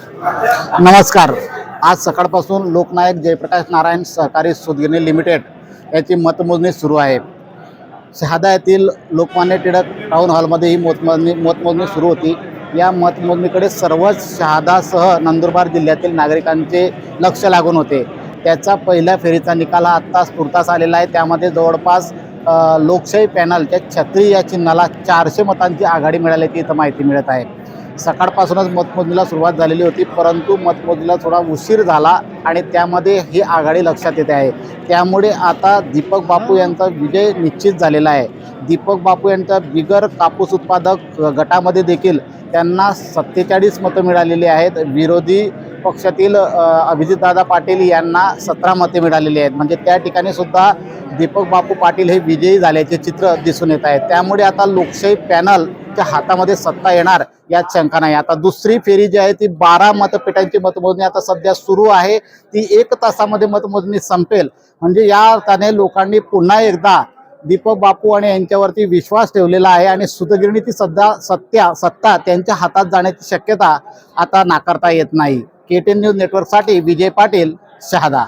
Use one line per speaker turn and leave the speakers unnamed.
नमस्कार. आज सकाळपासून लोकनायक जयप्रकाश नारायण सहकारी सुदगिरणी लिमिटेड याची मतमोजणी सुरू आहे. शहादा येथील लोकमान्य टिळक टाऊन हॉलमध्ये ही मतमोजणी मतमोजणी सुरू होती. या मतमोजणीकडे सर्वच शहादासह नंदुरबार जिल्ह्यातील नागरिकांचे लक्ष लागून होते. त्याचा पहिल्या फेरीचा निकाल हा आत्ताच तुर्तास आलेला आहे. त्यामध्ये जवळपास लोकशाही पॅनलच्या छत्री या चिन्हाला चारशे मतांची आघाडी मिळाल्याची इथं माहिती मिळत आहे. सकाळपासूनच मतमोजणीला सुरुवात झालेली होती परंतु मतमोजणीला थोडा उशीर झाला आणि त्यामध्ये ही आघाडी लक्षात येते आहे. त्यामुळे आता दीपक बापू यांचा विजय निश्चित झालेला आहे. दीपक बापू यांच्या बिगर कापूस उत्पादक गटामध्ये देखील त्यांना सत्तेचाळीस मतं मिळालेली आहेत. विरोधी पक्षातील अभिजितदादा पाटील यांना सतरा मते मिळालेली आहेत. म्हणजे त्या ठिकाणी सुद्धा दीपक बापू पाटील हे विजयी झाल्याचे चित्र दिसून येत आहे. त्यामुळे आता लोकशाही पॅनल त्यांच्या हातामध्ये सत्ता येणार यात शंका नाही. आता दुसरी फेरी जी आहे ती बारा मतपेटांची मतमोजणी आता सध्या सुरू आहे. ती एक तासामध्ये मतमोजणी संपेल. म्हणजे या अर्थाने लोकांनी पुन्हा एकदा दीपक बापू आणि यांच्यावरती विश्वास ठेवलेला आहे आणि सुतगिरणी ती सध्या सत्या सत्ता त्यांच्या हातात जाण्याची शक्यता आता नाकारता येत नाही. के टी न्यूज नेटवर्कसाठी विजय पाटील शहादा.